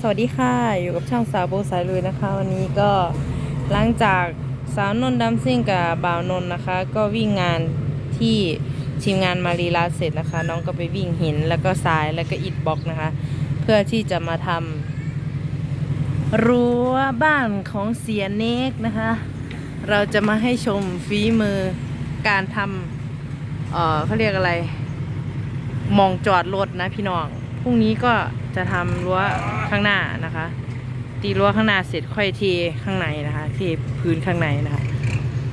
สวัสดีค่ะ อยู่กับช่องสาวโบสายลุยนะคะ วันนี้ก็หลังจากสาวนนท์ดัมซิ่งกับบ่าวนนท์นะคะ ก็วิ่งงานที่ทีมงานมารีลาเสร็จนะคะ น้องก็ไปวิ่งหินแล้วก็ทรายแล้วก็อิฐบล็อกนะคะ เพื่อที่จะมาทำรั้วบ้านของเสียเนกนะคะ เราจะมาให้ชมฝีมือการทำเออเขาเรียกอะไรมองจอดรถนะพี่น้องพรุ่งนี้ก็ จะทำรั้วข้างหน้านะคะ ตีรั้วข้างหน้าเสร็จค่อยเทข้างในนะคะเทพื้นข้างในนะคะ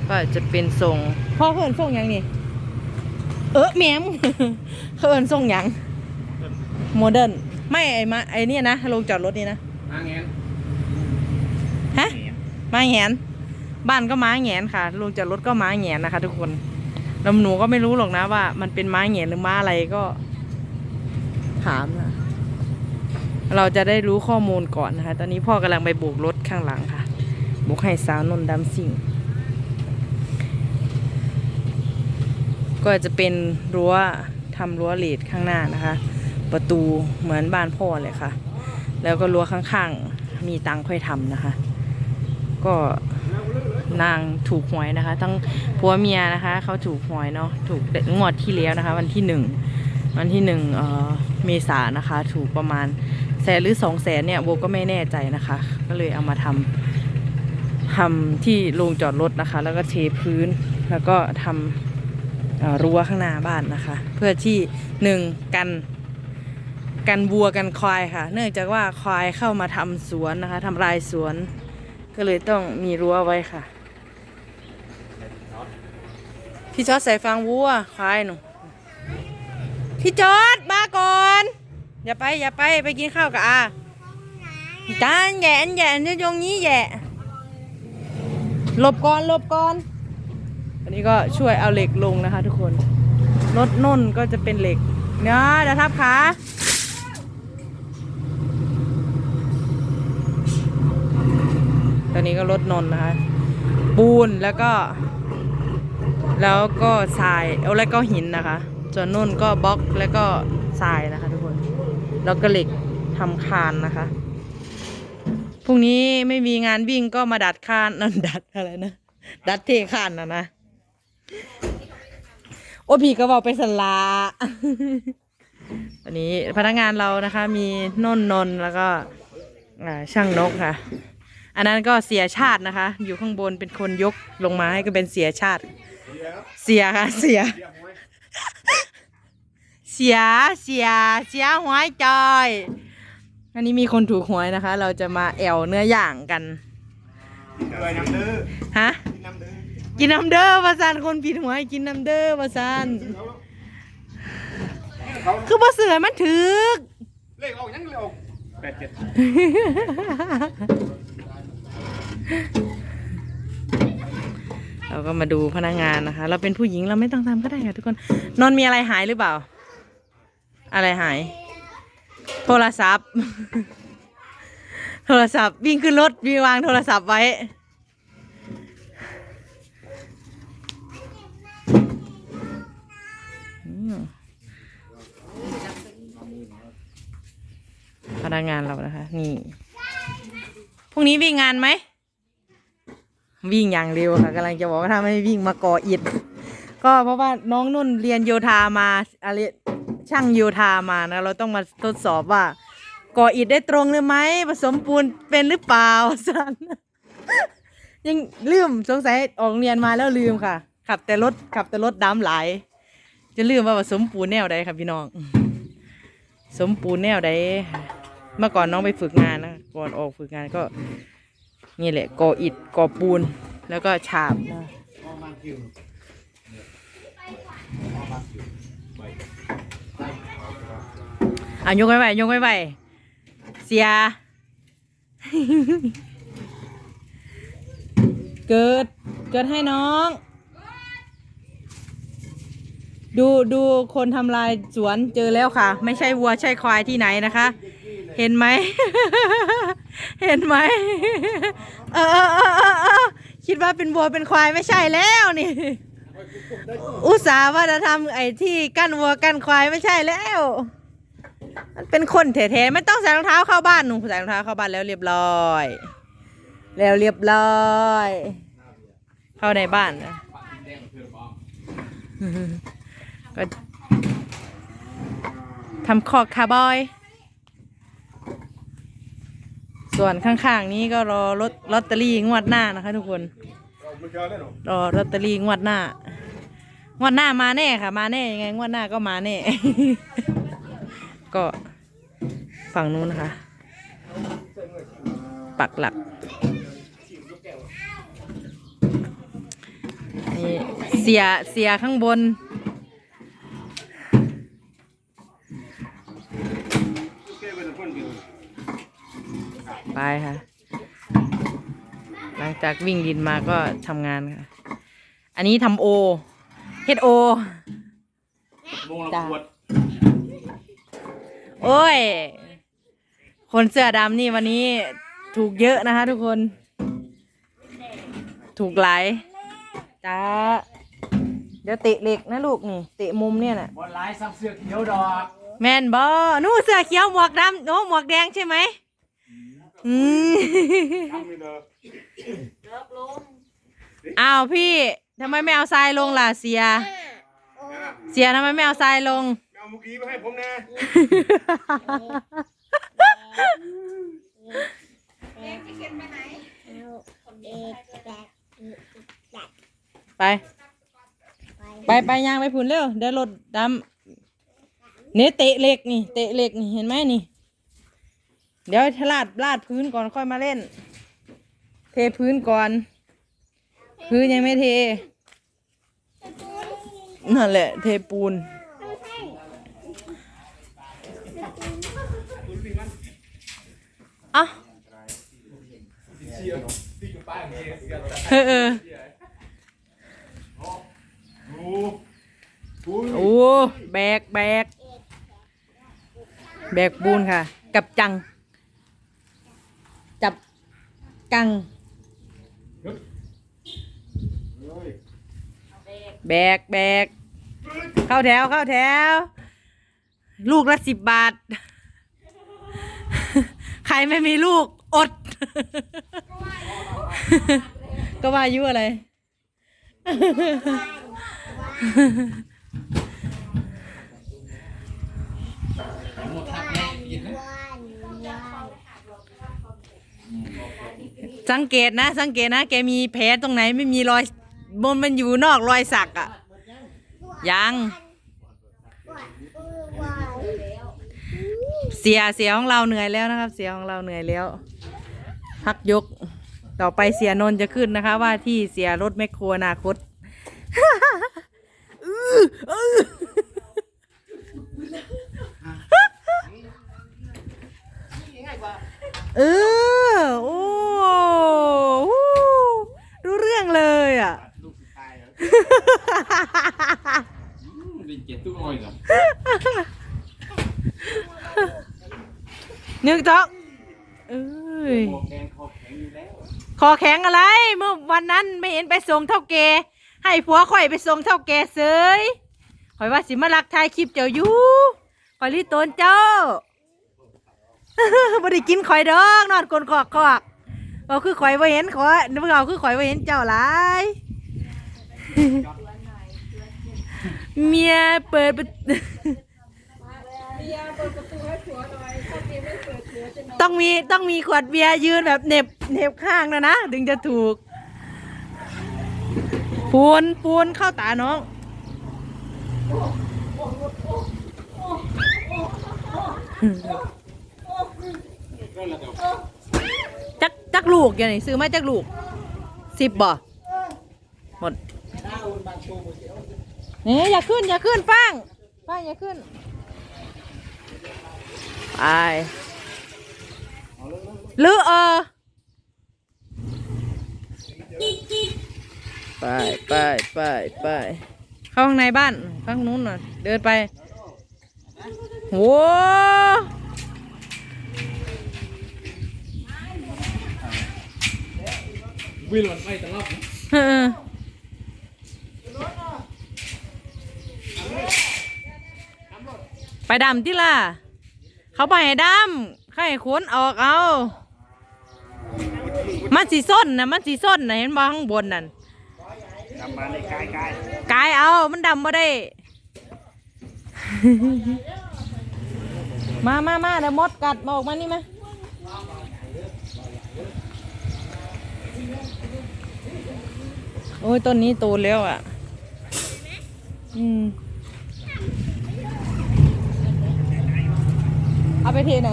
ก็จะเป็นทรงพ่อเพิ่นทรงหยังนี่เออแหมมเขาเอินทรงหยังโมเดิร์นไม่ไอ้มาไอ้เนี่ยนะลงจอดรถนี่นะมาแงนฮะม้าแหงนบ้านก็ม้าแหงนค่ะลงจากรถก็ม้าแหงนนะคะ ทุกคนแล้วหนูก็ไม่รู้หรอกนะว่า มันเป็นม้าแหงนหรือม้าอะไรก็ถามนะ เราจะได้รู้ข้อมูลก่อนนะคะ ตอนนี้พ่อกำลังไปโบกรถข้างหลังค่ะโบกให้สาวนนท์ดำสิ่ง ก็จะเป็นรั้วทำรั้วเหลดข้างหน้านะคะ ประตูเหมือนบ้านพ่อเลยค่ะ แล้วก็รั้วข้างๆ มีตังค์ค่อยทำนะคะ ก็นางถูกหวยนะคะ ทั้งผัวเมียนะคะ เขาถูกหวยเนาะถูกงวดที่แล้วนะคะ วันที่หนึ่งวันที่หนึ่งเออเมษานะคะ ถูกประมาณ แสนหรือสองแสนเนี่ยโบก็ไม่แน่ใจนะคะ ก็เลยเอามาทำทำที่โรงจอดรถนะคะ แล้วก็เทพื้นแล้วก็ทำรั้วข้างหน้าบ้านนะคะ เพื่อที่หนึ่งกันกันวัวกันควายค่ะ เนื่องจากว่าควายเข้ามาทำสวนนะคะทำลายสวน ก็เลยต้องมีรั้วไว้ค่ะ พี่จอดใส่ฟางวัวควายหนูพี่จอดมาก่อน อย่าไปอย่าไปไปกินข้าวกับอาจานแหย่นแหย่นจะยงนี้แหย่หลบก่อนหลบก่อนอันนี้ก็ช่วยเอาเหล็กลงนะคะ ทุกคนรถนุ่นก็จะเป็นเหล็กเนาะเดี๋ยวทับขาตอนนี้ก็รถนนท์นะคะ ปูนแล้วก็ แล้วก็ทรายเอาแล้วก็หินนะคะส่วนนุ่นก็บล็อกแล้วก็ทรายนะคะทุกคน แล้วก็เหล็กทำคานนะคะพรุ่งนี้ไม่มีงานวิ่งก็มาดัดคานนั่นดัดอะไรนะดัดเทคานนะนะโอ้พี่ก็บอกไปสลาวันนี้พนักงานเรานะคะ มีนนนนแล้วก็ช่างนกค่ะ อันนั้นก็เสียชาตินะคะ อยู่ข้างบนเป็นคนยกลงมาให้ก็เป็นเสียชาติ เสียค่ะเสีย เสียเสียเสียหวยจอย อันนี้มีคนถูกหวยนะคะ เราจะมาแอวเนื้อย่างกันเลยน้ำดื้อฮะกินน้ำดื้อกินน้ำเด้อวาซานคนผิดหวยกินน้ำเด้อวาซานเขาคือบ่เสือมันถึกเลขออกยังเลขออกแปดเจ็ดเราก็มาดูพนักงานนะคะ เราเป็นผู้หญิงเราไม่ต้องทำก็ได้ค่ะทุกคน นอนมีอะไรหายหรือเปล่า อะไรหาย โทรศัพท์ โทรศัพท์วิ่งขึ้นรถวีวางโทรศัพท์ไว้ พนักงานเรานะคะ นี่ พรุ่งนี้วิ่งงานไหม วิ่งอย่างเร็วค่ะกำลังจะบอกว่าถ้าไม่วิ่งมาก่ออิฐก็เพราะว่าน้องนุ่นเรียนโยธามาอะไร ช่างโยธามานะ เราต้องมาทดสอบว่า ก่ออิฐได้ตรงหรือไหมผสมปูนเป็นหรือเปล่าสันยังลืมสงสัยออกเรียนมาแล้วลืมค่ะ ขับแต่รถขับแต่รถดำหลาย จะลืมว่าผสมปูนแนวใดครับพี่น้อง สมปูนแนวใดเมื่อก่อนน้องไปฝึกงานนะก่อนออกฝึกงานก็ นี่แหละก่ออิฐก่อปูนแล้วก็ฉาบนะ อะยกไว้ไว้ยกไว้ไว้เสีย เกิด เกิดให้น้อง ดูดูคนทำลายสวนเจอแล้วค่ะ ไม่ใช่วัวใช่ควายที่ไหนนะคะ เห็นไหม เห็นไหมเออเออเออเออเออคิดว่าเป็นวัวเป็นควายไม่ใช่แล้วนี่ อุตส่าห์ว่าจะทำไอ้ที่กั้นวัวกั้นควายไม่ใช่แล้ว มันเป็นคนแท้ๆไม่ต้องใส่รองเท้าเข้าบ้านหนูใส่รองเท้าเข้าบ้านแล้วเรียบร้อย แล้วเรียบร้อย เข้าในบ้านนะก็ทำคอกคาร์บอย ส่วนข้างๆนี้ก็รอลอตลอตเตอรี่งวดหน้านะคะทุกคน รอลอตเตอรี่งวดหน้า งวดหน้ามาแน่ค่ะ มาแน่ยังไงงวดหน้าก็มาแน่ ก็ฝั่งนู้นนะคะ ปักหลักนี่เสียเสียข้างบน ไปค่ะ หลังจากวิ่งดินมาก็ทำงานค่ะ อันนี้ทำโอเฮดโอจ้ะขวด โอ้ย คนเสื้อดำนี่วันนี้ถูกเยอะนะคะทุกคน ถูกหลายจ้าเดี๋ยวเตะเหล็กนะลูกนี่เตะมุมเนี่ยน่ะบอลไลน์ซับเสื้อเขียวดอกแมนบอนู่นเสื้อเขียวหมวกดำโอ้หมวกแดงใช่ไหมอืมทำไม่เด้ออ้าวพี่ทำไมไม่เอาทรายลงล่ะเสีย เสียทำไมไม่เอาทรายลง เอาเมื่อกี้มาให้ผมนะไป ไปไปยางไปพุ่นเร็วเดี๋ยวรถดำเนี่ยเตะเหล็กนี่ เตะเหล็กนี่เห็นไหมนี่ เดี๋ยวลาดลาดพื้นก่อนค่อยมาเล่น เทพื้นก่อน พื้นยังไม่เทนั่นแหละ เทปูน อะ เออเออโอ้แบกแบกแบกปูนค่ะ กับจัง จับกัง แบกแบกเข้าแถวเข้าแถว ลูกละสิบบาท ใครไม่มีลูก อด ก็ว่ายุอะไร สังเกตนะ สังเกตนะ แกมีแผลตรงไหนไม่มีรอยบนมันอยู่นอกรอยสักอะยัง เสียเสียของเราเหนื่อยแล้วนะครับ เสียของเราเหนื่อยแล้ว พักยก ต่อไปเสียนนท์จะขึ้นนะคะ ว่าที่เสียรถแมคโครอนาคตเออ โอ้รู้เรื่องเลยอะเจ็ดตู้อ้อยเหรอนึกจ๊อกเอ้ยโมแกงคอ แล้วคอแข็งอะไร เมื่อวันนั้นไม่เห็นไปส่งเท่าแกให้ผัวข่อยไปส่งเท่าแกเสยข่อยว่าสิมาลักทายคลิปเจ้าอยู่ข่อยรีโตนเจ้าบ่ได้กินข่อยดอกนอนกลนกอกกอกเอาคือข่อยบ่าเห็นข่อยนึกเอาคือข่อยบ่าเห็นเจ้าหลายเมียเปิดประตู ต้องมีต้องมีขวดเบียร์ยืนแบบเหน็บเหน็บข้างนะนะ ถึงจะถูก ปูนปูนเข้าตาน้อง จักจักลูกอย่างนี้ซื้อมาจักลูกสิบบ่หมดนี่อย่าขึ้นอย่าขึ้นฟังฟังอย่าขึ้นไป หรือเออไปไปไปไปเข้าข้างในบ้านข้างนู้นน่ะเดินไปโหวิ่งหล่นไปตลอดเออไปดำที่ล่ะ เขาไปให้ดำ เขาให้ขนออกเอา มันสีส้นนะมันสีส้นนะเห็นบ่ข้างบนนั่นทำมาในกายกายกายเอา มันดำบ่ได้ มามามาเดี๋ยวมดกัดมาออกมานี่มาโอ้ยต้นนี้โตแล้วอะ อืม เอาไปเทไหน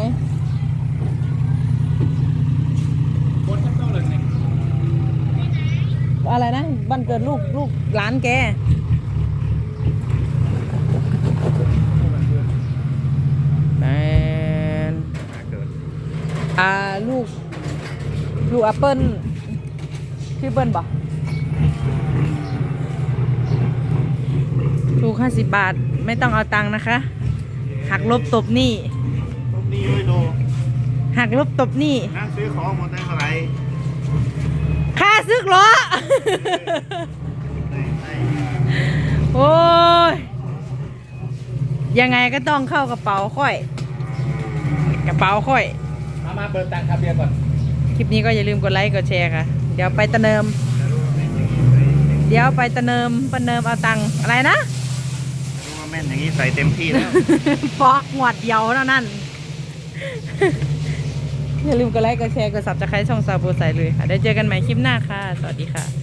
บนชั้นต้องเลยเนี่ย อะไรนะ วันเกิดลูกลูกหลานแกแมนมาเกิดอ่าลูก ลูกแอปเปิ้ลชื่อเปิ้ลบ่ลูกห้าสิบบาท ไม่ต้องเอาตังค์นะคะ หักลบตบหนี้ต้มนี่ด้วยโลหักลบตบหนี้ นั่งซื้อของหมดได้เท่าไหร่ค่า ซึกล้อได้ได้โอ้ย ยังไงก็ต้องเข้ากระเป๋าค่อย กระเป๋าค่อย มามาเบิร์ตังค์ครับเบียร์ก่อน คลิปนี้ก็อย่าลืมกดไลค์กดแชร์ค่ะ เดี๋ยวไปตะเนิม เดี๋ยวไปตะเนิมประเนิมเอาตังค์อะไรนะรู้ว่าแม่นอย่างนี้ใส่เต็มที่แล้วฟอกหวดเดียวเท่านั้น อย่าลืมกดไลค์กดแชร์กดซับสไครต์ช่องซาบูใส่เลยค่ะได้เจอกันใหม่คลิปหน้าค่ะ สวัสดีค่ะ